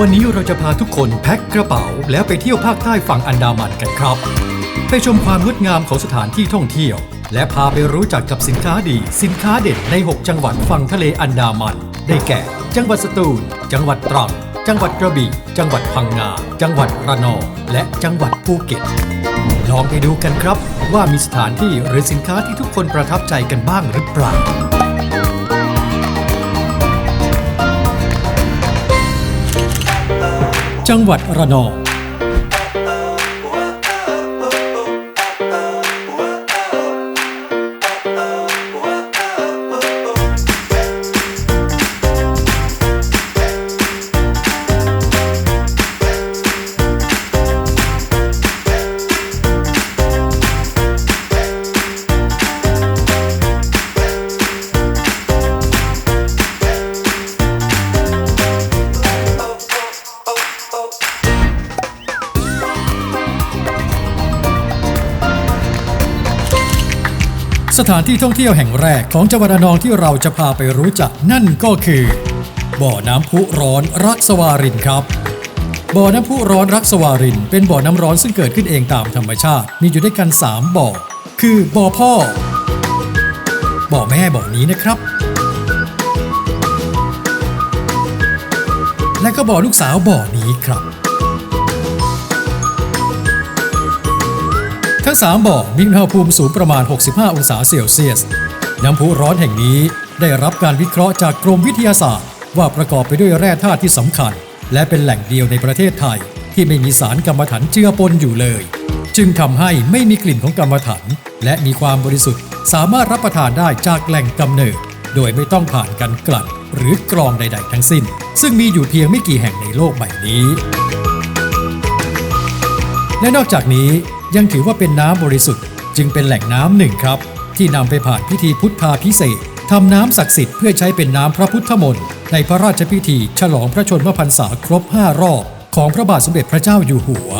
วันนี้เราจะพาทุกคนแพ็คกระเป๋า แล้วไปเที่ยวภาคใต้ฝั่งอันดามันกันครับ ไปชมความงดงามของสถานที่ท่องเที่ยว และพาไปรู้จักกับสินค้าดี สินค้าเด่นใน 6 จังหวัดฝั่งทะเลอันดามัน ได้แก่ จังหวัดสตูล จังหวัดตรัง จังหวัดกระบี่ จังหวัดพังงา จังหวัดระนอง และจังหวัดภูเก็ต ลองไปดูกันครับ ว่ามีสถานที่หรือสินค้าที่ทุกคนประทับใจกันบ้างหรือเปล่า จังหวัดระนอง ถานที่ท่องเที่ยวแห่งแรกของจังหวัดระนองที่เราจะพาไปรู้จักนั่นก็คือ บ่อน้ำพุร้อนรักสวารินครับบ่อน้ำพุร้อนรักสวาริน เป็นบ่อน้ำร้อนซึ่งเกิดขึ้นเองตามธรรมชาติ มีอยู่ด้วยกัน 3 บ่อ คือบ่อพ่อ บ่อแม่บ่อนี้นะครับ และก็บ่อลูกสาวบ่อนี้ครับ ทั้ง 3 บ่อมีอุณหภูมิสูงประมาณ 65 องศาเซลเซียส น้ำพุร้อนแห่งนี้ได้รับการวิเคราะห์จากกรมวิทยาศาสตร์ ว่าประกอบไปด้วยแร่ธาตุที่สำคัญ และเป็นแหล่งเดียวในประเทศไทย ที่ไม่มีสารกรรมฐานเจือปนอยู่เลย จึงทำให้ไม่มีกลิ่นของกรรมฐานและมีความบริสุทธิ์ สามารถรับประทานได้จากแหล่งกำเนิด โดยไม่ต้องผ่านการกลั่นหรือกรองใด ๆ ทั้งสิ้น ซึ่งมีอยู่เพียงไม่กี่แห่งในโลกใบนี้ และนอกจากนี้ ยังถือว่าเป็นน้ำบริสุทธิ์ จึงเป็นแหล่งน้ำหนึ่งครับ ที่นำไปผ่านพิธีพุทธาพิเศษทำน้ำศักดิ์สิทธิ์เพื่อใช้เป็นน้ำพระพุทธมนต์ในพระราชพิธี ฉลองพระชนมพรรษาครบ 5 รอบ ของพระบาทสมเด็จพระเจ้าอยู่หัว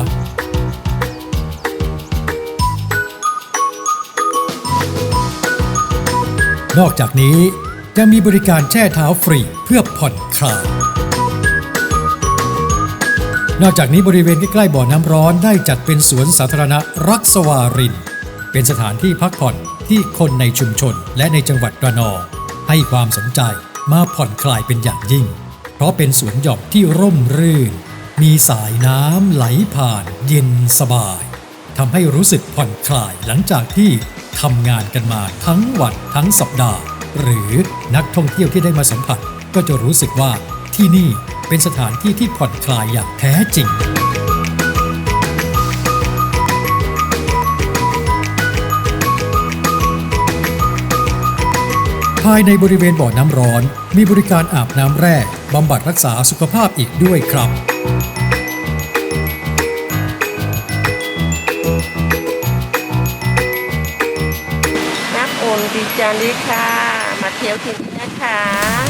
นอกจากนี้ยังมีบริการแช่เท้าฟรีเพื่อผ่อนคลาย นอกจากนี้บริเวณใกล้ๆบ่อน้ำร้อนได้จัดเป็นสวนสาธารณะรักสวาริน เป็นสถานที่พักผ่อนที่คนในชุมชนและในจังหวัดระนองให้ความสนใจมาผ่อนคลายเป็นอย่างยิ่ง เพราะเป็นสวนหย่อมที่ร่มรื่น มีสายน้ำไหลผ่านเย็นสบายทำให้รู้สึกผ่อนคลายหลังจากที่ทำงานกันมาทั้งวันทั้งสัปดาห์ หรือนักท่องเที่ยวที่ได้มาสัมผัสก็จะรู้สึกว่า ที่นี่เป็นสถานที่ที่ผ่อนคลายอย่างแท้จริง ภายในบริเวณบ่อน้ำร้อน มีบริการอาบน้ำแร่บำบัดรักษาสุขภาพอีกด้วยครับน้ำอุ่นดีจาริค่ะ มาเที่ยวที่นี่นะคะ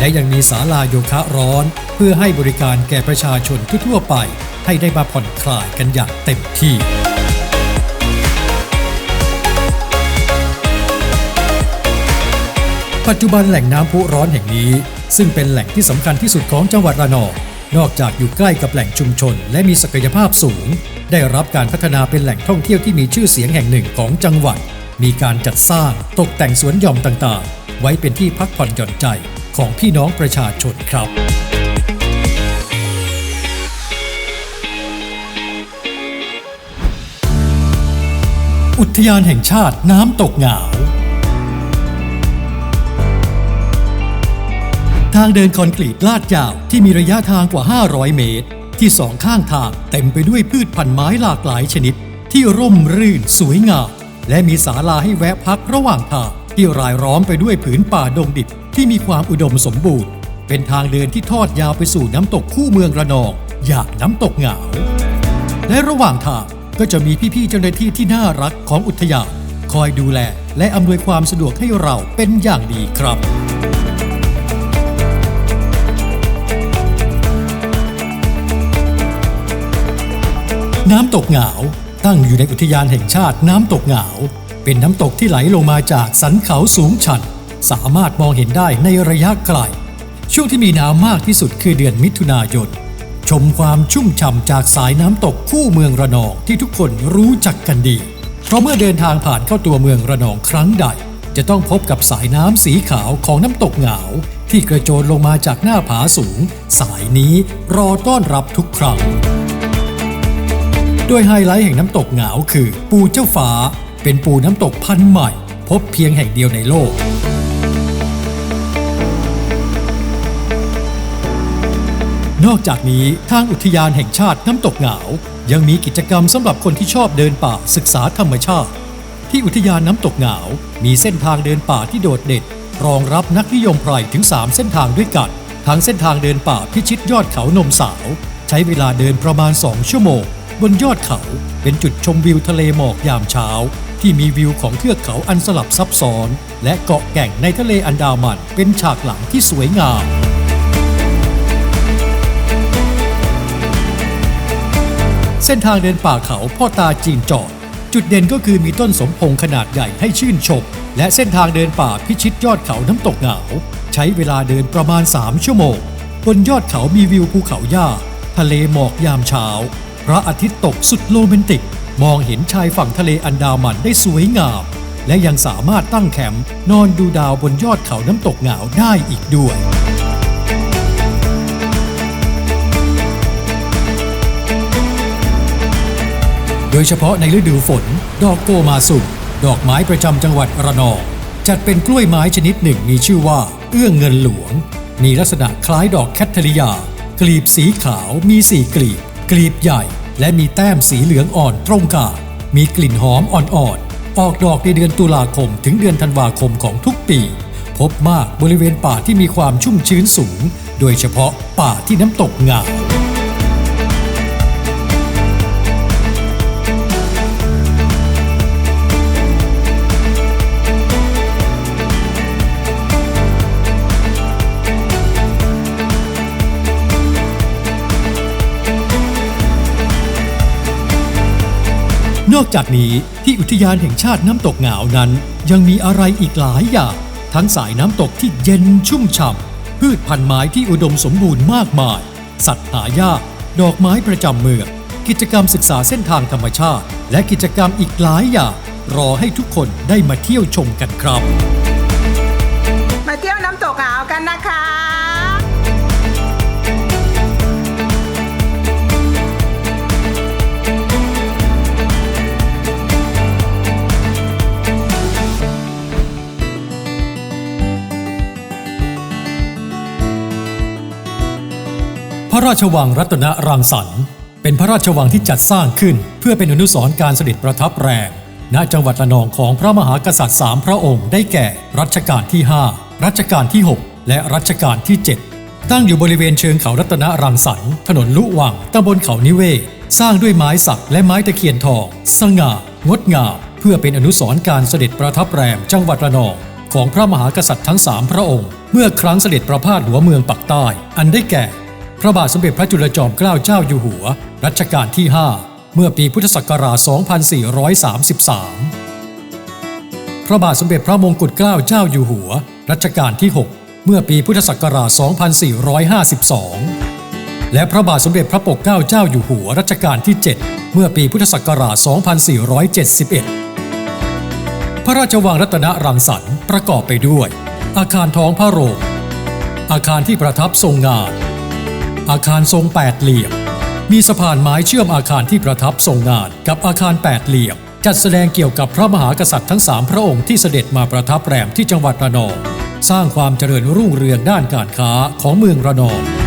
และยังมีศาลาโยคะร้อน เพื่อให้บริการแก่ประชาชนทั่วไป ให้ได้มาผ่อนคลายกันอย่างเต็มที่ปัจจุบันแหล่งน้ำพุร้อนแห่งนี้ ซึ่งเป็นแหล่งที่สำคัญที่สุดของจังหวัดระนองนอกจากอยู่ใกล้กับแหล่งชุมชน และมีศักยภาพสูง ได้รับการพัฒนาเป็นแหล่งท่องเที่ยวที่มีชื่อเสียงแห่งหนึ่งของจังหวัด มีการจัดสร้างตกแต่งสวนหย่อมต่างๆ ไว้เป็นที่พักผ่อนหย่อนใจ ของพี่น้องประชาชนครับ อุทยานแห่งชาติน้ำตกเหงาทางเดินคอนกรีตลาดยาวที่มีระยะทางกว่า 500 เมตร ที่สองข้างทางเต็มไปด้วยพืชพันธุ์ไม้หลากหลายชนิด ที่ร่มรื่นสวยงาม และมีศาลาให้แวะพักระหว่างทางที่รายล้อมไปด้วยผืนป่าดงดิบ ที่มีความอุดมสมบูรณ์ เป็นทางเดินที่ทอดยาวไปสู่น้ำตกคู่เมืองระนองอย่างน้ำตกเหงา และระหว่างทางก็จะมีพี่ๆเจ้าหน้าที่ที่น่ารักของอุทยานคอยดูแลและอำนวยความสะดวกให้เราเป็นอย่างดีครับนน้ำตกเหงาตั้งอยู่ในอุทยานแห่งชาติน้ำตกเหงา เป็นน้ำตกที่ไหลลงมาจากสันเขาสูงชัน สามารถมองเห็นได้ในระยะไกล ช่วงที่มีน้ำมากที่สุดคือเดือนมิถุนายน ชมความชุ่มฉ่ำจากสายน้ำตกคู่เมืองระนองที่ทุกคนรู้จักกันดี เพราะเมื่อเดินทางผ่านเข้าตัวเมืองระนองครั้งใด จะต้องพบกับสายน้ำสีขาวของน้ำตกเหงาที่กระโจนลงมาจากหน้าผาสูง สายนี้รอต้อนรับทุกครั้งโดยไฮไลท์แห่งน้ำตกเหงาคือ ปูเจ้าฟ้า เป็นปูน้ำตกพันธุ์ใหม่ พบเพียงแห่งเดียวในโลก นอกจากนี้ทางอุทยานแห่งชาติน้ำตกเหงา ยังมีกิจกรรมสำหรับคนที่ชอบเดินป่าศึกษาธรรมชาติ ที่อุทยานน้ำตกเหงา มีเส้นทางเดินป่าที่โดดเด่นรองรับนักนิยมไพรถึง 3 เส้นทางด้วยกัน ทั้งเส้นทางเดินป่าพิชิตยอดเขานมสาว ใช้เวลาเดินประมาณ 2 ชั่วโมง บนยอดเขาเป็นจุดชมวิวทะเลหมอกยามเช้า ที่มีวิวของเทือกเขาอันสลับซับซ้อน และเกาะแก่งในทะเลอันดามันเป็นฉากหลังที่สวยงาม ส้นทางเดินป่าเขาพ่อตาจีนจอด จุดเด่นก็คือมีต้นสมพงขนาดใหญ่ให้ชื่นชม และเส้นทางเดินป่าพิชิตยอดเขาน้ำตกเหงาใช้เวลาเดินประมาณ 3 ชั่วโมง บนยอดเขามีวิวภูเขาหญ้า ทะเลหมอกยามเช้า พระอาทิตย์ตกสุดโรแมนติก มองเห็นชายฝั่งทะเลอันดามันได้สวยงาม และยังสามารถตั้งแคมป์นอนดูดาวบนยอดเขาน้ำตกเหงาได้อีกด้วย โดยเฉพาะในฤดูฝน ดอกโกมาสุมดอกไม้ประจำจังหวัดระนอง จัดเป็นกล้วยไม้ชนิดหนึ่งมีชื่อว่า เอื้องเงินหลวง มีลักษณะคล้ายดอกแคทเทริยา กลีบสีขาวมีสี่กลีบ กลีบใหญ่ และมีแต้มสีเหลืองอ่อนตรงกลางมีกลิ่นหอมอ่อนๆ ออกดอกในเดือนตุลาคมถึงเดือนธันวาคมของทุกปี พบมากบริเวณป่าที่มีความชุ่มชื้นสูง โดยเฉพาะป่าที่น้ำตกงา นอกจากนี้ที่อุทยานแห่งชาติน้ำตกเหงานั้น ยังมีอะไรอีกหลายอย่าง ทั้งสายน้ำตกที่เย็นชุ่มฉ่ำพืชพันธุ์ไม้ที่อุดมสมบูรณ์มากมาย สัตว์หายาก ดอกไม้ประจำเมือง กิจกรรมศึกษาเส้นทางธรรมชาติ และกิจกรรมอีกหลายอย่างรอให้ทุกคนได้มาเที่ยวชมกันครับ มาเที่ยวน้ำตกเหงากันนะคะ ระราชวังรัตนรังสรรค์เป็นพระราชวังที่จัดสร้างขึ้น เพื่อเป็นอนุสรณ์การเสด็จประทับแรมณจังหวัดระนองของพระมหากษัตริย์สามพระองค์ได้แก่ รัชกาลที่ 5 รัชกาลที่ 6 และรัชกาลที่ 7 ตั้งอยู่บริเวณเชิงเขารัตนรังสรรค์ถนนลุวังตำบลเขานิเวศ สร้างด้วยไม้สักและไม้ตะเคียนทอง สง่า งดงาม เพื่อเป็นอนุสรณ์การเสด็จประทับแรมจังหวัดระนองของพระมหากษัตริย์ทั้งสามพระองค์ เมื่อครั้งเสด็จประพาสหัวเมืองปักใต้ อันได้แก่ พระบาทสมเด็จพระจุลจอมเกล้าเจ้าอยู่หัว รัชกาลที่ 5 เมื่อปีพุทธศักราช 2433 พระบาทสมเด็จพระมงกุฎเกล้าเจ้าอยู่หัว รัชกาลที่ 6 เมื่อปีพุทธศักราช 2452 และพระบาทสมเด็จพระปกเกล้าเจ้าอยู่หัว รัชกาลที่ 7 เมื่อปีพุทธศักราช 2471 พระราชวังรัตนรังสรรค์ประกอบไปด้วย อาคารท้องพระโรงอาคารที่ประทับทรงงาน อาคารทรงแปดเหลี่ยม มีสะพานไม้เชื่อมอาคารที่ประทับทรงงานกับอาคารแปดเหลี่ยม จัดแสดงเกี่ยวกับพระมหากษัตริย์ทั้งสามพระองค์ที่เสด็จมาประทับแรมที่จังหวัดระนอง สร้างความเจริญรุ่งเรืองด้านการค้าของเมืองระนอง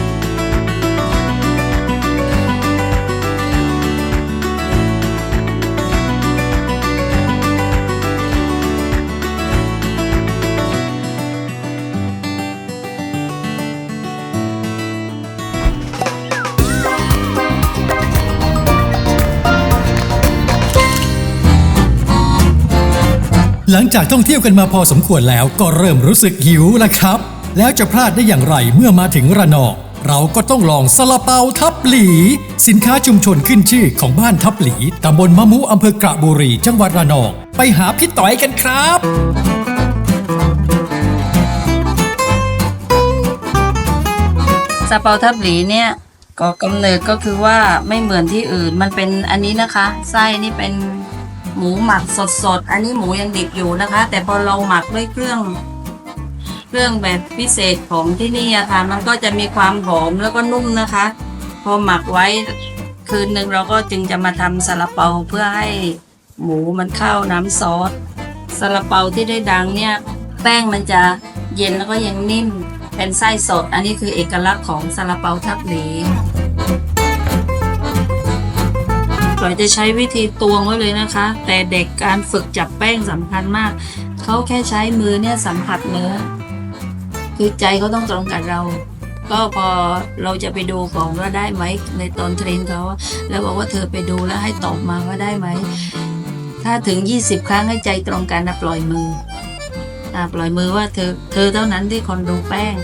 หลังจากท่องเที่ยวกันมาพอสมควรแล้วก็เริ่มรู้สึกหิวแล้วครับ แล้วจะพลาดได้อย่างไรเมื่อมาถึงระนอง เราก็ต้องลองซาลาเปาทับหลี สินค้าชุมชนขึ้นชื่อของบ้านทับหลีตำบลมะมุอำเภอกระบุรี จังหวัดระนอง ไปหาพี่ต่อยกันครับซาเปาทับหลีเนี่ยก็กำเนิดก็คือว่าไม่เหมือนที่อื่นมันเป็นอันนี้นะคะ ไส้นี่เป็น หมูหมักสดๆ อันนี้หมูยังดิบอยู่นะคะ แต่พอเราหมักด้วยเครื่อง เครื่องแบบพิเศษของที่นี่อะค่ะ มันก็จะมีความหอมแล้วก็นุ่มนะคะ พอหมักไว้คืนหนึ่งเราก็จึงจะมาทำซาลาเปาเพื่อให้หมูมันเข้าน้ำซอสซาลาเปาที่ได้ดังเนี่ย แป้งมันจะเย็นแล้วก็ยังนิ่มเป็นไส้สด อันนี้คือเอกลักษณ์ของซาลาเปาทับหลี เราจะใช้วิธีตวงไว้เลยนะคะ แต่เด็กการฝึกจับแป้งสำคัญมาก เขาแค่ใช้มือเนี่ยสัมผัสเนื้อ คือใจเขาต้องตรงกับเรา ก็พอเราจะไปดูของว่าได้ไหมในตอนเทรนเขาแล้วบอกว่าเธอไปดูแล้วให้ตอบมาว่าได้ไหม ถ้าถึง 20 ครั้งให้ใจตรงกันนะปล่อยมืออ่าปล่อยมือว่าเธอเธอเท่านั้นที่คนดูแป้ง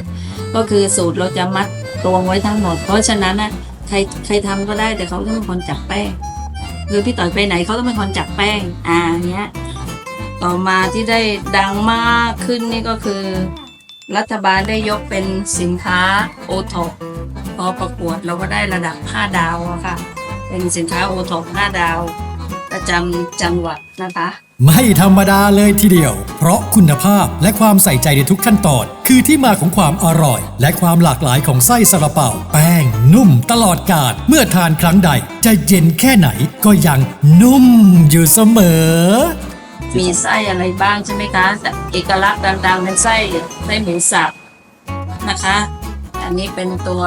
ก็คือสูตรเราจะมัดตวงไว้ทั้งหมด เพราะฉะนั้นนะใครใครทำก็ได้แต่เขาต้องเป็นคนจับแป้ง คือพี่ต่อยไปไหนเขาต้องเป็นคนจับแป้ง อ่าเนี้ยต่อมาที่ได้ดังมากขึ้นนี่ก็คือ รัฐบาลได้ยกเป็นสินค้าโอท็อปพอประกวดเราก็ได้ระดับ 5 ดาวอะค่ะ เป็นสินค้าโอท็อป5ดาว ประจำจังหวัดนะคะ ไม่ธรรมดาเลยทีเดียว เพราะคุณภาพและความใส่ใจในทุกขั้นตอน คือที่มาของความอร่อย และความหลากหลายของไส้ซาลาเปาแป้ง นุ่มตลอดกาลเมื่อทานครั้งใด จะเย็นแค่ไหนก็ยังนุ่มอยู่เสมอ มีไส้อะไรบ้างใช่ไหมคะแต่เอกลักษณ์ดังๆเป็นไส้ไส้หมูสับนะคะ อันนี้เป็นตัว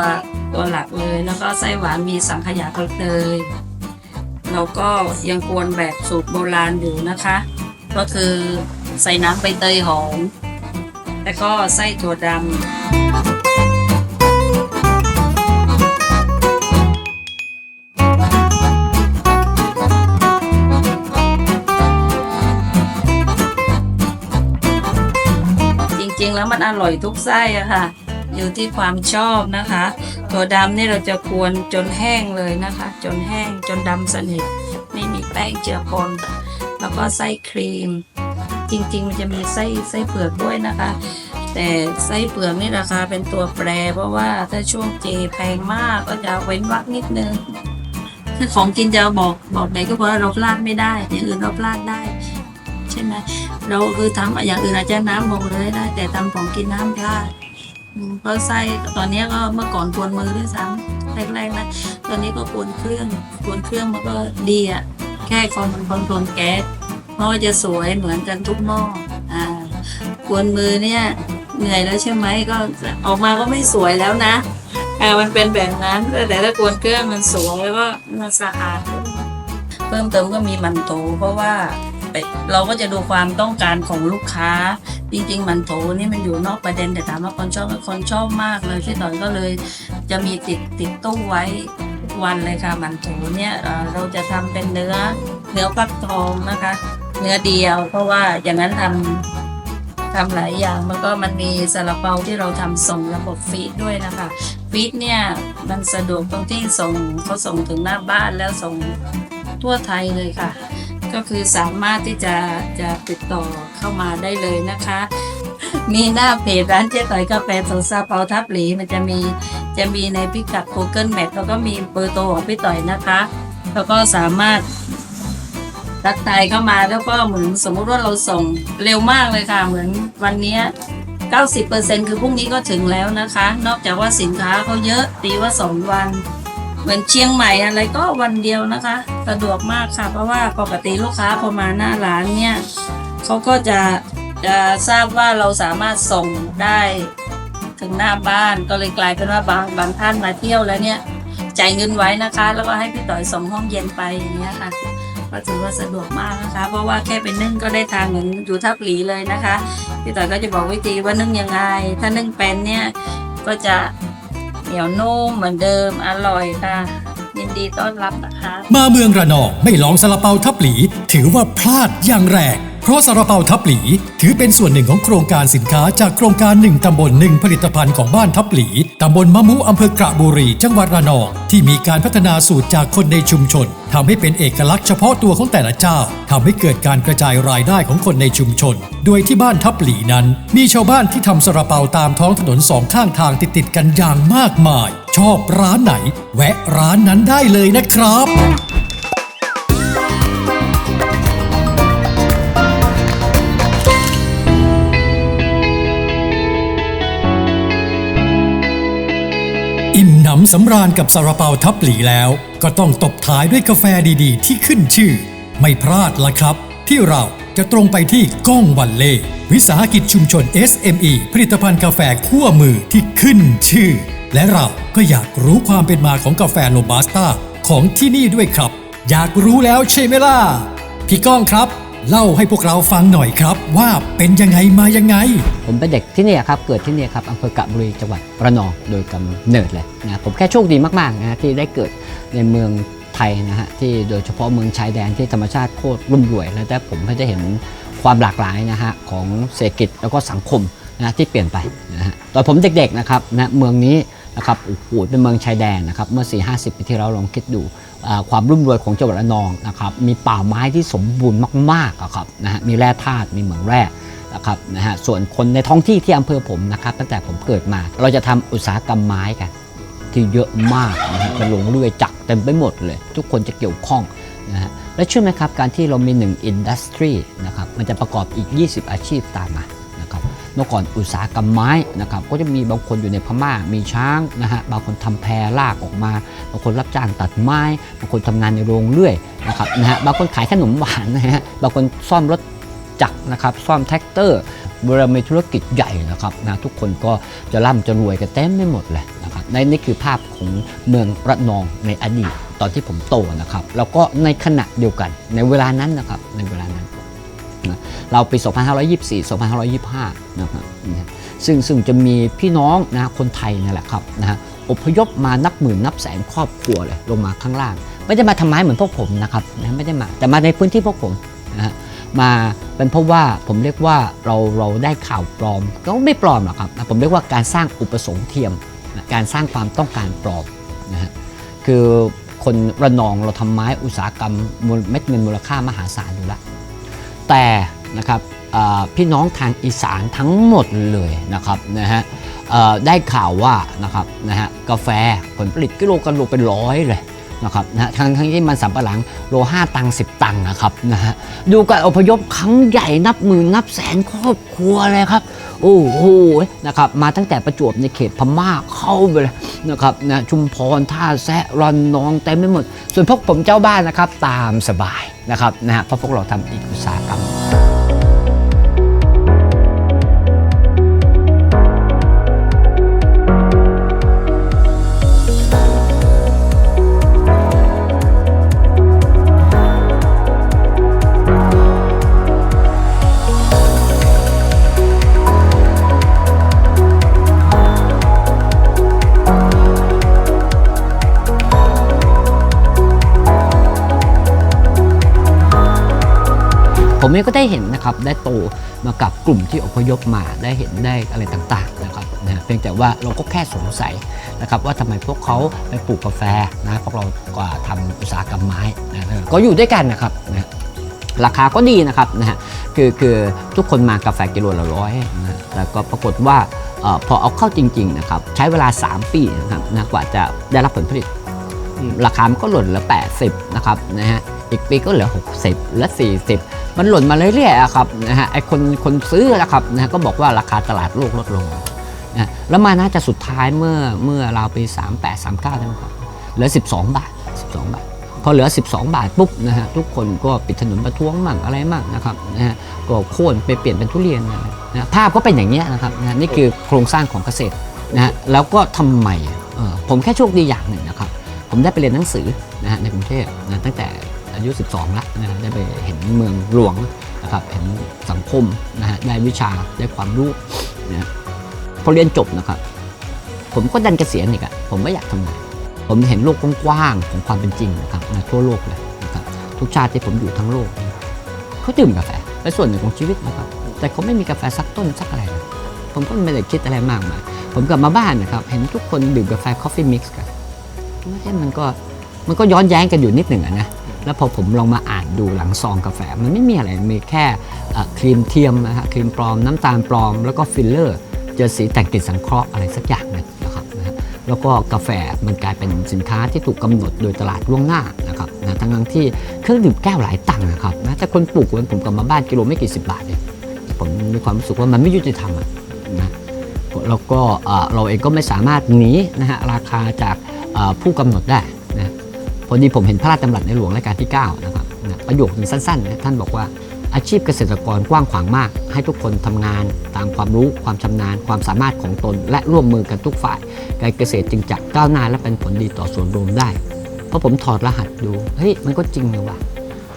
ตัวหลักเลยแล้วก็ไส้หวานมีสังขยาใบเตยเราก็ยังกวนแบบสูตรโบราณอยู่นะคะ ก็คือใส่น้ำใบเตยหอมแล้วก็ไส้ถั่วดำ ริง ๆ แล้วมันอร่อยทุกไส้อะค่ะ อยู่ที่ความชอบนะคะถั่วดำนี่เราจะกวนจนแห้งเลยนะคะ จนแห้งจนดำสนิทไม่มีแป้งเจือปนแล้วก็ไส้ครีม จริง ๆ มันจะมีไส้ไส้เปลือกด้วยนะคะ แต่ไส้เปลือกนี่ราคาเป็นตัวแปร เพราะว่าถ้าช่วงเจแพงมากก็จะเว้นวักนิดนึงคือของกินจะบอกบอกไหนก็เพราะว่าเราพลาดไม่ได้อย่างอื่นเราพลาดได้ ใช่ไหมเราคือทำอย่างอื่นอาจจะน้ำหมดเลยได้ แต่ทำของกินน้ำพลาดเพราะไส้ตอนนี้ก็เมื่อก่อนกวนมือด้วยซ้ำแรกๆนะตอนนี้ก็กวนเครื่องกวนเครื่องมันก็ดีอะแค่คอมมันคอนโทรลแก๊สเพราะว่าจะสวยเหมือนกันทุกหม้ออ่ากวนมือเนี่ยเหนื่อยแล้วใช่ไหมก็ออกมาก็ไม่สวยแล้วนะอ่ามันเป็นแบบนั้นแต่ถ้ากวนเครื่องมันสวยแล้วก็มันสะอาดเพิ่มเติมก็มีมันโถเพราะว่า ไป เราก็จะดูความต้องการของลูกค้า จริง ๆ มันโถนี่มันอยู่นอกประเด็นแต่ถามว่าคนชอบไหมคนชอบมากเลยพี่ต่อยก็เลยจะมีติดติดตู้ไว้ทุกวันเลยค่ะมันโถเนี่ยเราจะทำเป็นเนื้อเนื้อฟักทองนะคะ เนื้อเดียว เพราะว่าอย่างนั้นทำทำหลายอย่างมันก็มันมีซาลาเปาที่เราทำส่งระบบฟีดด้วยนะคะฟีดเนี่ยมันสะดวกตรงที่ส่งเขาส่งถึงหน้าบ้านแล้วส่งทั่วไทยเลยค่ะ ก็คือสามารถที่จะจะติดต่อเข้ามาได้เลยนะคะ มีหน้าเพจร้านเจ๊ต่อยกาแฟโซซาเปาทับหลีมันจะมีจะมีในพิกัด Google Map แล้วก็มีเบอร์โทรของพี่ต่อยนะคะ แล้วก็สามารถทักทายเข้ามาแล้วก็เหมือนสมมุติว่าเราส่งเร็วมากเลยค่ะ เหมือนวันนี้90%คือพรุ่งนี้ก็ถึงแล้วนะคะ นอกจากว่าสินค้าเขาเยอะตีว่าสองวัน เหมือนเชียงใหม่อะไรก็วันเดียวนะคะ สะดวกมากค่ะ เพราะว่าปกติลูกค้าพอมาหน้าร้านเนี่ยเขาก็จะจะทราบว่าเราสามารถส่งได้ถึงหน้าบ้านก็เลยกลายเป็นว่าบางบางท่านมาเที่ยวแล้วเนี่ยจ่ายเงินไว้นะคะ แล้วก็ให้พี่ต่อยส่งห้องเย็นไปอย่างเงี้ยค่ะก็ถือว่าสะดวกมากนะคะ เพราะว่าแค่เป็นนึ่งก็ได้ทานเหมือนอยู่ทับหลีเลยนะคะพี่ต่อยก็จะบอกวิธีว่านึ่งยังไง ถ้านึ่งเป็นเนี่ยก็จะ เหนียวนุ่มเหมือนเดิมอร่อยค่ะ ยินดีต้อนรับนะคะ มาเมืองระนองไม่ลองซาลาเปาทับหลี ถือว่าพลาดอย่างแรงเพราะซาลาเปาทับหลี ถือเป็นส่วนหนึ่งของโครงการสินค้าจากโครงการหนึ่งตำบลหนึ่งผลิตภัณฑ์ของบ้านทับหลีตำบลมะมุอำเภอกระบุรี จังหวัดระนอง ที่มีการพัฒนาสูตรจากคนในชุมชนทำให้เป็นเอกลักษณ์เฉพาะตัวของแต่ละเจ้าทำให้เกิดการกระจายรายได้ของคนในชุมชน โดยที่บ้านทับหลีนั้น มีชาวบ้านที่ทำซาลาเปาตามท้องถนนสองข้างทางติดๆกันอย่างมากมาย ชอบร้านไหน แวะร้านนั้นได้เลยนะครับอิ่มหนำสำราญกับซาลาเปาทับหลีแล้ว ก็ต้องตบท้ายด้วยกาแฟดีๆ ที่ขึ้นชื่อ ไม่พลาดละครับ ที่เราจะตรงไปที่ก้องวันเล่ วิสาหกิจชุมชน SME ผลิตภัณฑ์กาแฟคั่วมือที่ขึ้นชื่อ และเราก็อยากรู้ความเป็นมาของกาแฟโรบัสต้าของที่นี่ด้วยครับ อยากรู้แล้วใช่ไหมล่ะ พี่ก้องครับ เล่าให้พวกเราฟังหน่อยครับ ว่าเป็นยังไงมายังไง ผมเป็นเด็กที่นี่ครับ เกิดที่นี่ครับอำเภอกะบุรีจังหวัดระนองโดยกำเนิดเลยนะผมแค่โชคดีมากๆนะฮะที่ได้เกิดในเมืองไทยนะฮะที่โดยเฉพาะเมืองชายแดนที่ธรรมชาติโคตรรุ่มรวย แล้วแต่ผมก็จะเห็นความหลากหลายนะฮะของเศรษฐกิจแล้วก็สังคมนะที่เปลี่ยนไปนะฮะตอนผมเด็กๆนะครับนะเมืองนี้ นะครับโอ้โหเป็นเมืองชายแดนนะครับเมื่อ 4 50 ปีที่เราลองคิดดูความรุ่มรวยของจังหวัดระนองนะครับมีป่าไม้ที่สมบูรณ์มากๆอะครับนะฮะมีแร่ธาตุมีเหมืองแร่นะครับนะฮะส่วนคนในท้องที่ที่อำเภอผมนะครับตั้งแต่ผมเกิดมา เราจะทำอุตสาหกรรมไม้กัน ที่เยอะมากนะฮะเป็นโรงเรือยจักเต็มไปหมดเลย ทุกคนจะเกี่ยวข้องนะฮะและเชื่อไหมครับการที่เรามีหนึ่งอินดัสทรีนะครับมันจะประกอบอีก 20 อาชีพตามมา เมื่อก่อนอุตสาหกรรมไม้นะครับก็จะมีบางคนอยู่ในพม่ามีช้างนะฮะบางคนทำแพรลากออกมาบางคนรับจ้างตัดไม้บางคนทำงานในโรงเรื่อยนะครับนะฮะบางคนขายขนมหวานนะฮะบางคนซ่อมรถจักรนะครับซ่อมแท็กเตอร์เวลามีธุรกิจใหญ่นะครับนะทุกคนก็จะร่ำจะรวยกันเต็มไม่หมดเลยนะครับในนี่คือภาพของเมืองระนองในอดีตตอนที่ผมโตนะครับแล้วก็ในขณะเดียวกันในเวลานั้นนะครับในเวลานั้น นะเราปี 2524 2525 นะครับนะซึ่งซึ่งจะมีพี่น้องนะคนไทยนั่แหละครับนะฮะอพยพมานับหมื่นนับแสนครอบครัวเลยลงมาข้างล่าง ไม่ได้มาทำไมเหมือนพวกผมนะครับนะไม่ได้มาแต่มาในพื้นที่พวกผมนะฮะมาเป็นเพราะว่าผมเรียกว่าเราเราได้ข่าวปลอม ก็ไม่ปลอมหรอกครับ ผมเรียกว่าการสร้างอุปสงค์เทียมนะการสร้างความต้องการปลอมนะฮะคือคนระนองเราทำไม้อุตสาหกรรมเม็ดเงินมูลค่ามหาศาลอยู่แล้ว แต่นะครับพี่น้องทางอีสานทั้งหมดเลยนะครับนะฮะได้ข่าวว่านะครับนะฮะกาแฟผลผลิตกิโลกันโลเป็นร้อยเลย นะครับนะทั้งทั้งที่มันสำปะหลังโล5ตังค์10ตังนะครับนะฮะดูการอพยพครั้งใหญ่นับหมื่นนับแสนครอบครัวเลยครับโอ้โหนะครับมาตั้งแต่ประจวบในเขตพม่าเข้าไปเลยนะครับนะชุมพรท่าแซะรอนนองเต็มไปหมด ส่วนพวกผมเจ้าบ้านนะครับตามสบายนะครับนะฮะเพราะพวกเราทำอีกอุตสาหกรรม ผมเองก็ได้เห็นนะครับได้โตมากับกลุ่มที่อพยพมาได้เห็นได้อะไรต่างๆนะครับนะเพียงแต่ว่าเราก็แค่สงสัยนะครับว่าทำไมพวกเขาไปปลูกกาแฟนะพวกเราก็ทำอุตสาหกรรมไม้นะก็อยู่ด้วยกันนะครับนะราคาก็ดีนะครับนะฮะคือคือทุกคนมากาแฟกิโลละร้อยนะแต่ก็ปรากฏว่าเออพอเอาเข้าจริงๆนะครับใช้เวลา 3 ปีนะครับนะกว่าจะได้รับผลผลิต ราคามันก็หล่นเหลือ 80 นะครับนะฮะอีกปีก็เหลือ 60และ40 มันหล่นมาเรื่อยๆอะครับนะฮะไอคนคนซื้อนะครับนะฮะก็บอกว่าราคาตลาดโลกลดลงนะแล้วมาน่าจะสุดท้ายเมื่อเมื่อเราปี38 39นั่นครับเหลือ 12 บาท 12 บาท พอเหลือ 12 บาทปุ๊บนะฮะทุกคนก็ปิดถนนประท้วงมั่งอะไรมั่งนะครับนะฮะก็โค่นไปเปลี่ยนเป็นทุเรียนอะนะภาพก็เป็นอย่างนี้ยนะครับนะนี่คือโครงสร้างของเกษตรนะฮะแล้วก็ทำไมเอ่อผมแค่โชคดีอย่างหนึ่งนะครับ ผมได้ไปเรียนหนังสือนะฮะในกรุงเทพนะตั้งแต่ อายุ 12แล้วนะได้ไปเห็นเมืองหลวงนะครับเห็นสังคมนะฮะได้วิชาได้ความรู้นะฮะพอเรียนจบนะครับ ผมก็ดันเกษียณอีกอะผมไม่อยากทำงานผมเห็นโลกกว้างๆของความเป็นจริงนะครับนะทั่วโลกเลยนะครับทุกชาติที่ผมอยู่ทั้งโลกเขาดื่มกาแฟเป็นส่วนหนึ่งของชีวิตนะครับ แต่เขาไม่มีกาแฟสักต้นสักอะไรผมก็ไม่ได้คิดอะไรมากมายผมกลับมาบ้านนะครับ เห็นทุกคนดื่มกาแฟคอฟฟี่มิกซ์กันไม่ใช่มันก็ มันก็ย้อนแย้งกันอยู่นิดหนึ่งนะแล้วพอผมลองมาอ่านดูหลังซองกาแฟ มันไม่มีอะไร มีแค่ครีมเทียมนะฮะครีมปลอมน้ำตาลปลอม แล้วก็ฟิลเลอร์ เจอสีแต่งกลิ่นสังเคราะห์อะไรสักอย่างนึงนะครับนะแล้วก็กาแฟมันกลายเป็นสินค้าที่ถูกกำหนดโดยตลาดล่วงหน้านะครับนะทั้งๆที่เครื่องดื่มแก้วหลายตังค์นะครับนะแต่คนปลูกวันผมกลับมาบ้านกิโลไม่กี่สิบบาทเองผมมีความรู้สึกว่ามันไม่ยุติธรรมนะแล้วก็เราเองก็ไม่สามารถหนีนะฮะราคาจากผู้กำหนดได้ พอดีผมเห็นพระราชดำรัสในหลวงรัชกาลที่9นะครับนะประโยคนึงสั้นๆนะท่านบอกว่าอาชีพเกษตรกรกว้างขวางมาก ให้ทุกคนทำงานตามความรู้ความชำนาญความสามารถของตน และร่วมมือกันทุกฝ่าย การเกษตรจึงจะก้าวหน้าและเป็นผลดีต่อส่วนรวมได้ เพราะผมถอดรหัสดูเฮ้ยมันก็จริงเลยว่ะ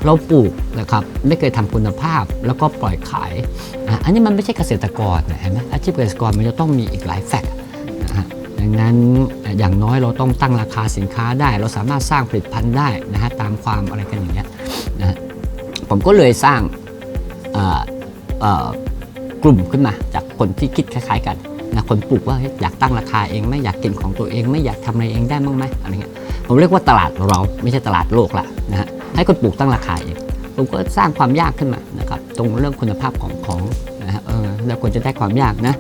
เราปลูกนะครับไม่เคยทำคุณภาพแล้วก็ปล่อยขาย อันนี้มันไม่ใช่เกษตรกรนะเห็นไหมอาชีพเกษตรกรมันจะต้องมีอีกหลายแฟกต์ ดังนั้นอย่างน้อยเราต้องตั้งราคาสินค้าได้ เราสามารถสร้างผลิตภัณฑ์ได้นะฮะตามความอะไรกันอย่างเงี้ยนะฮะผมก็เลยสร้างกลุ่มขึ้นมาจากคนที่คิดคล้ายๆกันนะคนปลูกว่าอยากตั้งราคาเองไหม่อยากกินของตัวเอง ไม่อยากทำอะไรเองได้บ้างไหมอะไรเงี้ยผมเรียกว่าตลาดเราไม่ใช่ตลาดโลกละนะฮะให้คนปลูกตั้งราคาเองผมก็สร้างความยากขึ้นมานะครับตรงเรื่องคุณภาพของของนะฮะเออแล้วควรจะได้ความยากนะ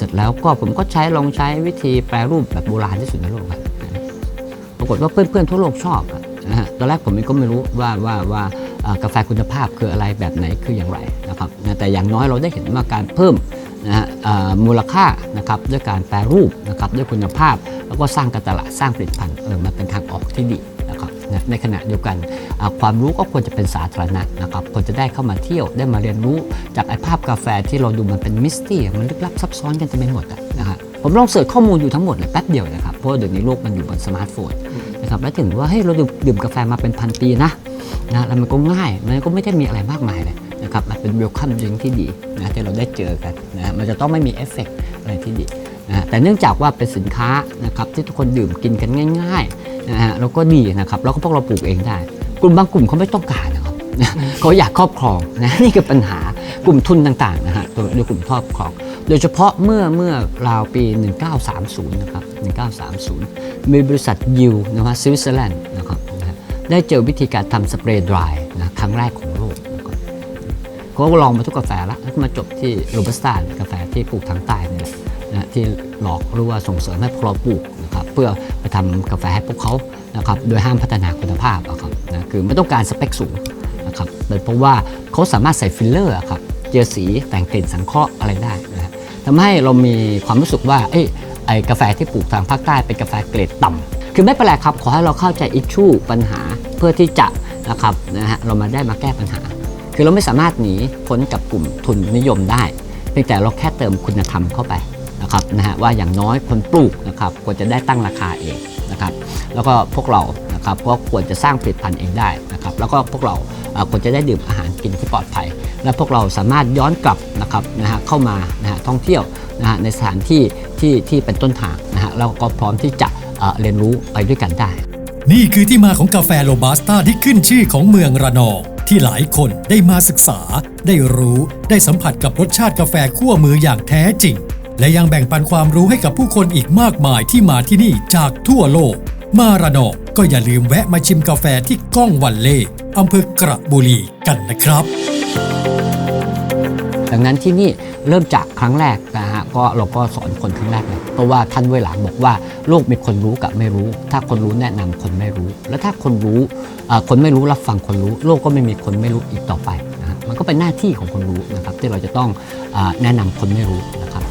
เสร็จแล้วก็ผมก็ใช้ลองใช้วิธีแปรรูปแบบโบราณที่สุดในโลกครับปรากฏว่าเพื่อนๆทั่วโลกชอบอะนะฮะตอนแรกผมเองก็ไม่รู้ว่าว่าว่ากาแฟคุณภาพคืออะไรแบบไหนคืออย่างไรนะครับแต่อย่างน้อยเราได้เห็นว่าการเพิ่มนะฮะมูลค่านะครับด้วยการแปรรูปนะครับด้วยคุณภาพ แล้วก็สร้างการตลาดสร้างผลิตภัณฑ์เออมันเป็นทางออกที่ดี นะในขณะเดียวกัน ความรู้ก็ควรจะเป็นสาธารณะนะครับควรจะได้เข้ามาเที่ยวได้มาเรียนรู้จากไอ้ภาพกาแฟที่เราดูมันเป็นมิสตี้มันลึกลับซับซ้อนกันจะไปหมดอะนะฮะผมลองเสิร์ชข้อมูลอยู่ทั้งหมดเลยแป๊บเดียวนะครับ เพราะเดี๋ยวนี้โลกมันอยู่บนสมาร์ทโฟนนะครับแล้วถึงว่าเฮ้ยเราดื่มกาแฟมาเป็นพันปีนะนะแล้วมันก็ง่าย มันก็ไม่ได้มีอะไรมากมายเลยนะครับมันเป็นเวลคัมดริงที่ดีนะที่เราได้เจอกันนะมันจะต้องไม่มีเอฟเฟกต์อะไรที่ดีนะแต่เนื่องจากว่าเป็นสินค้านะครับที่ทุกคนดื่มกินกันง่าย นะฮะแล้วก็ดีนะครับแล้วก็พวกเราปลูกเองได้ กลุ่มบางกลุ่มเขาไม่ต้องการนะครับเขาอยากครอบครองนะนี่คือปัญหากลุ่มทุนต่างๆนะฮะตัวโดยกลุ่มครอบครอง โดยเฉพาะเมื่อเมื่อราวปี 1930 นะครับ 1930 มีบริษัทยิวนะครับสวิตเซอร์แลนด์นะครับนะฮะได้เจอวิธีการทำสเปรย์ดรายนะครั้งแรกของโลกนะครับเขาก็ลองมาทุกกาแฟแล้วแล้วก็มาจบที่โรบัสต้ากาแฟที่ปลูกทางใต้นี่แหละนะที่หลอกหรือว่าส่งเสริมให้พวกเราปลูกนะครับ เพื่อไปทำกาแฟให้พวกเขานะครับโดยห้ามพัฒนาคุณภาพอะครับนะคือไม่ต้องการสเปคสูงนะครับเป็นเพราะว่าเขาสามารถใส่ฟิลเลอร์ครับเจือสีแต่งกลิ่นสังเคราะห์อะไรได้นะทำให้เรามีความรู้สึกว่าเอ้ไอ้กาแฟที่ปลูกทางภาคใต้เป็นกาแฟเกรดต่ำคือไม่เป็นไรครับ ขอให้เราเข้าใจอิชชูปัญหาเพื่อที่จะนะครับนะฮะเรามาได้มาแก้ปัญหา คือเราไม่สามารถหนีพ้นกับกลุ่มทุนนิยมได้เพียงแต่เราแค่เติมคุณธรรมเข้าไป นะครับนะฮะว่าอย่างน้อยคนปลูกนะครับควรจะได้ตั้งราคาเองนะครับแล้วก็พวกเรานะครับก็ควรจะสร้างผลิตภัณฑ์เองได้นะครับแล้วก็พวกเราควรจะได้ดื่มอาหารกินที่ปลอดภัย และพวกเราสามารถย้อนกลับนะครับนะฮะเข้ามานะฮะท่องเที่ยวนะฮะในสถานที่ที่ที่เป็นต้นทางนะฮะแล้วก็พร้อมที่จะเรียนรู้ไปด้วยกันได้ นี่คือที่มาของกาแฟโรบัสต้าที่ขึ้นชื่อของเมืองระนองที่หลายคนได้มาศึกษา ได้รู้ได้สัมผัสกับรสชาติกาแฟคั่วมืออย่างแท้จริง และยังแบ่งปันความรู้ให้กับผู้คนอีกมากมายที่มาที่นี่จากทั่วโลก มาระนองก็อย่าลืมแวะมาชิมกาแฟที่ก้องวันเล่อำเภอกระบุรีกันนะครับ ดังนั้นที่นี่เริ่มจากครั้งแรกนะฮะก็เราก็สอนคนครั้งแรกเลยเพราะว่าท่านเวหลังบอกว่าโลกมีคนรู้กับไม่รู้ ถ้าคนรู้แนะนำคนไม่รู้ แล้วถ้าคนรู้อ่าคนไม่รู้รับฟังคนรู้ โลกก็ไม่มีคนไม่รู้อีกต่อไปนะฮะมันก็เป็นหน้าที่ของคนรู้นะครับที่เราจะต้องอาแนะนำคนไม่รู้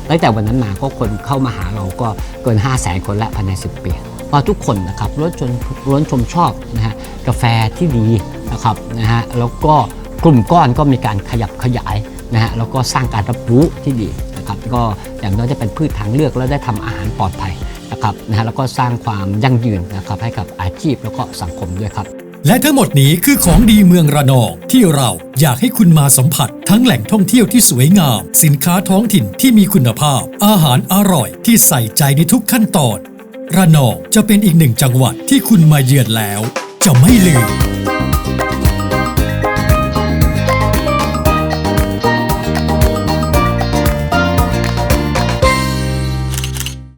ตั้งแต่วันนั้นมาก็คนเข้ามาหาเราก็เกิน 5 0 0แสนคนและภายใน 10 ปีเพราะทุกคนนะครับล้วนชนล้วนชมชอบนะฮะกาแฟที่ดีนะครับนะฮะแล้วก็กลุ่มก้อนก็มีการขยับขยายนะฮะแล้วก็สร้างการรับรู้ที่ดีนะครับก็อย่างน้อยได้เป็นพืชทางเลือกแล้วได้ทำอาหารปลอดภัยนะครับนะฮะแล้วก็สร้างความยั่งยืนนะครับให้กับอาชีพแล้วก็สังคมด้วยครับ และทั้งหมดนี้คือของดีเมืองระนองที่เราอยากให้คุณมาสัมผัส ทั้งแหล่งท่องเที่ยวที่สวยงาม สินค้าท้องถิ่นที่มีคุณภาพ อาหารอร่อยที่ใส่ใจในทุกขั้นตอน ระนองจะเป็นอีกหนึ่งจังหวัดที่คุณมาเยือนแล้ว จะไม่ลืม